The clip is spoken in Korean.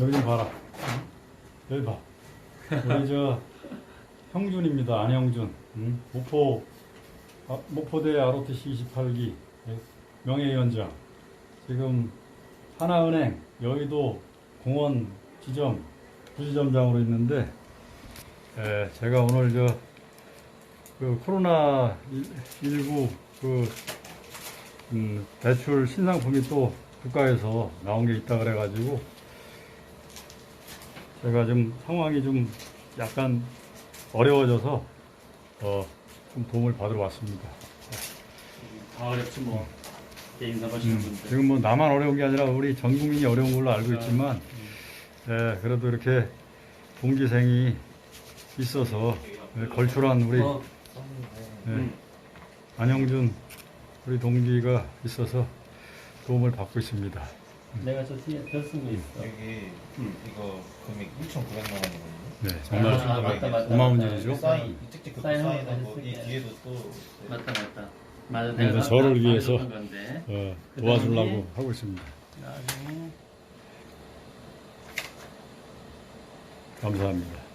여기 좀 봐라. 여기 봐. 우리 저 형준입니다. 안형준. 응? 목포 아, 목포대 ROTC 28기 명예위원장. 지금 하나은행 여의도 공원 지점 부지점장으로 있는데 에, 제가 오늘 저 그 코로나 19 그 음, 대출 신상품이 또 국가에서 나온 게 있다 그래가지고 제가 좀 상황이 좀 약간 어려워져서 어, 좀 도움을 받으러 왔습니다. 다 어렵지 뭐 개인 사업하시는 음, 분들 지금 뭐 나만 어려운 게 아니라 우리 전 국민이 어려운 걸로 알고 있지만 예, 그래도 이렇게 동기생이 있어서 예, 걸출한 우리 어, 예, 음. 안영준 우리 동기가 있어서 도움을 받고 있습니다. 내가 저 뒤에 벼쓴 거 있어 여기 음. 이거 금액 6,900만 원이거든요. 네, 정말 아, 맞다, 맞다, 고마운 맞다. 일이죠. 사인, 이 찍찍 그 사인 한번 사인하고 이 해줄게. 뒤에도 또 맞다 맞다 맞아 그래서 내가 저를 나- 위해서 만들었던 건데 어, 그다음에 도와주려고 하고 있습니다. 나중에 감사합니다.